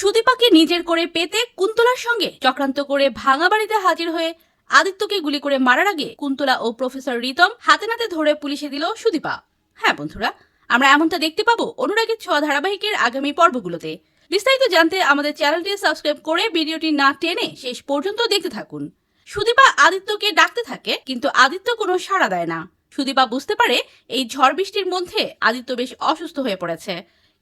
সুদীপাকে নিজের করে পেতে কুন্তলার সঙ্গে চক্রান্ত করে ভাঙা বাড়িতে হাজির হয়ে আদিত্যকে গুলি করে মারার আগে কুন্তলা ও প্রফেসর রিতম হাতে নাতে ধরে পুলিশে দিল সুদীপা। হ্যাঁ বন্ধুরা, আমরা এমনটা দেখতে পাবো অনুরাগের ছোঁয়া ধারাবাহিকের আগামী পর্বগুলোতে। বিস্তারিত জানতে আমাদের চ্যানেলটি সাবস্ক্রাইব করে ভিডিওটি না টেনে শেষ পর্যন্ত দেখতে থাকুন। সুদীপা আদিত্যকে ডাকতে থাকে, কিন্তু আদিত্য কোনো সাড়া দেয় না। সুদীপা বুঝতে পারে এই ঝড় বৃষ্টির মধ্যে আদিত্য বেশ অসুস্থ হয়ে পড়েছে,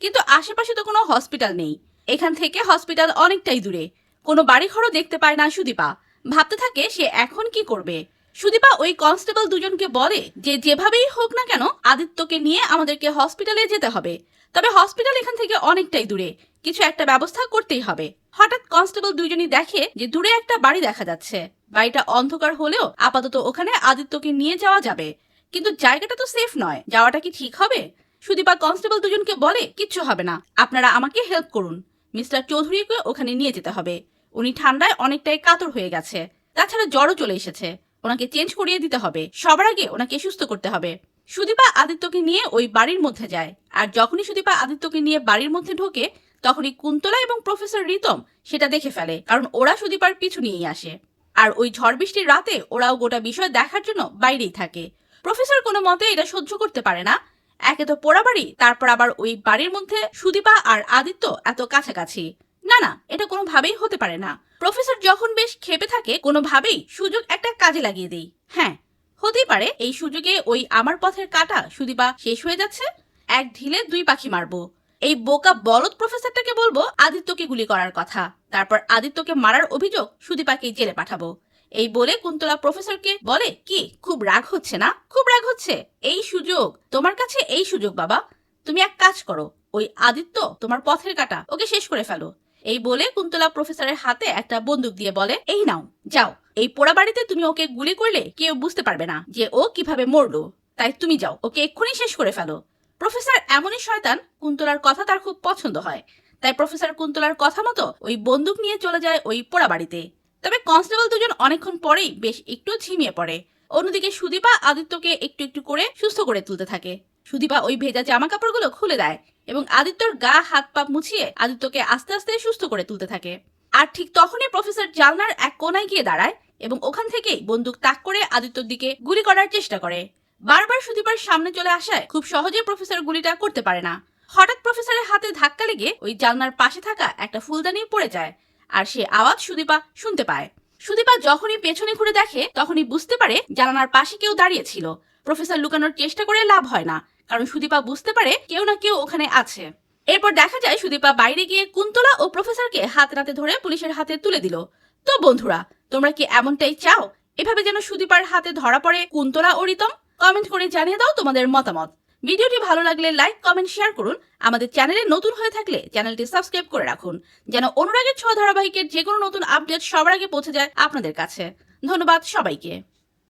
কিন্তু আশেপাশে তো কোনো হসপিটাল নেই। এখান থেকে হসপিটাল অনেকটাই দূরে। কোনো বাড়িঘরও দেখতে পায় না সুদীপা। ভাবতে থাকে সে এখন কি করবে। সুদীপা ওই কনস্টেবল দুজনকে বলে যে যেভাবেই হোক না কেন আদিত্যকে নিয়ে আমাদেরকে হসপিটালে যেতে হবে। তবে হসপিটাল এখান থেকে অনেকটাই দূরে। কিছু একটা ব্যবস্থা করতেই হবে। হঠাৎ কনস্টেবল দুজনই দেখে যে দূরে একটা বাড়ি দেখা যাচ্ছে। বাড়িটা অন্ধকার হলেও আপাতত ওখানে আদিত্যকে নিয়ে যাওয়া যাবে। কিন্তু জায়গাটা তো সেফ নয়। যাওয়াটা কি ঠিক হবে? সুদীপা কনস্টেবল দুজনকে বলে, কিচ্ছু হবে না। আপনারা আমাকে হেল্প করুন। মিস্টার চৌধুরীকে ওখানে নিয়ে যেতে হবে। উনি ঠান্ডায় অনেকটাই কাতর হয়ে গেছে। তাছাড়া জ্বরও চলে এসেছে। ওনাকে চেঞ্জ করিয়ে দিতে হবে। সবার আগে ওনাকে সুস্থ করতে হবে। সুদীপা আদিত্যকে নিয়ে ওই বাড়ির মধ্যে যায়। আর যখনই সুদীপা আদিত্যকে নিয়ে বাড়ির মধ্যে ঢোকে, তখনই কুন্তলা এবং প্রফেসর রিতম সেটা দেখে ফেলে। কারণ ওরা সুদীপার পিছু নিয়েই আসে। আর ওই ঝড় বৃষ্টির রাতে ওরাও গোটা বিষয় দেখার জন্য বাইরেই থাকে। প্রফেসর কোনো মতে এটা সহ্য করতে পারে না। একে তো পোড়া বাড়ি তারপর আবার ওই বাড়ির মধ্যে সুদীপা আর আদিত্য এত কাছাকাছি। না না, এটা কোনোভাবেই হতে পারে না। প্রফেসর যখন বেশ খেপে থাকে, কোনোভাবেই সুযোগ একটা কাজে লাগিয়ে দেই। হ্যাঁ হতেই পারে এই সুযোগে ওই আমার পথের কাটা সুদীপা শেষ হয়ে যাচ্ছে, এক ঢিলে দুই পাখি মারবো। এই বোকা বলদ প্রফেসরটাকে বলব আদিত্যকে গুলি করার কথা। তারপর আদিত্যকে মারার অভিযোগ সুদীপাকে জেলে পাঠাবো। এই বলে কুন্তলা প্রফেসরকে বলে, কি, খুব রাগ হচ্ছে না? খুব রাগ হচ্ছে। এই সুযোগ, তোমার কাছে এই সুযোগ, বাবা। তুমি এক কাজ করো, ওই আদিত্য তোমার পথের কাটা, ওকে শেষ করে ফেলো। এই বলে কুন্তলা প্রফেসরের হাতে একটা বন্দুক দিয়ে বলে, এই নাও, যাও। এই পোড়া বাড়িতে তুমি ওকে গুলি করলে কেউ বুঝতে পারবে না যে ও কীভাবে মরলো। তাই তুমি যাও, ওকে এক্ষুনি শেষ করে ফেলো। প্রফেসর এমনই শয়তান কুন্তলার কথা তার খুব পছন্দ হয়। তাই প্রফেসর কুন্তলার কথা মতো ওই বন্দুক নিয়ে চলে যায় ওই পোড়া বাড়িতে। তবে কনস্টেবল দুজন অনেকক্ষণ পরেই বেশ একটু ঝিমিয়ে পড়ে। অন্যদিকে সুদীপা আদিত্যকে একটু একটু করে সুস্থ করে তুলতে থাকে। সুদীপা ওই ভেজা জামা কাপড়গুলো খুলে দেয় এবং আদিত্যর গা, হাত, পা মুছিয়ে আদিত্যকে আস্তে আস্তে সুস্থ করে তুলতে থাকে। আর ঠিক তখনই প্রফেসর জালনার এক কোনায় গিয়ে দাঁড়ায় এবং ওখান থেকেই বন্দুক তাক করে আদিত্যর দিকে গুলি করার চেষ্টা করে। বারবার সুদীপার সামনে চলে আসায় খুব সহজে প্রফেসর গুলিটা করতে পারে না। হঠাৎ প্রফেসরের হাতে ধাক্কা লেগে ওই জালনার পাশে থাকা একটা ফুলদানি পড়ে যায় আর সে আওয়াজ সুদীপা শুনতে পায়। সুদীপা যখনই পেছনে ঘুরে দেখে, তখনই বুঝতে পারে জানানার পাশে কেউ দাঁড়িয়ে ছিল। প্রফেসর লুকানোর চেষ্টা করে লাভ হয় না, কারণ সুদীপা বুঝতে পারে কেউ না কেউ ওখানে আছে। এরপর দেখা যায় সুদীপা বাইরে গিয়ে কুন্তলা ও প্রফেসরকে হাত নাতে ধরে পুলিশের হাতে তুলে দিল। তো বন্ধুরা, তোমরা কি এমনটাই চাও? এভাবে যেন সুদীপার হাতে ধরা পড়ে কুন্তলা ও রিতম? কমেন্ট করে জানিয়ে দাও তোমাদের মতামত। ভিডিওটি ভালো লাগলে লাইক, কমেন্ট, শেয়ার করুন। আমাদের চ্যানেলে নতুন হয়ে থাকলে চ্যানেলটি সাবস্ক্রাইব করে রাখুন, যেন অনুরাগের ছ ধারাবাহিকের যে কোনো নতুন আপডেট সবার আগে পৌঁছে যায় আপনাদের কাছে। ধন্যবাদ সবাইকে।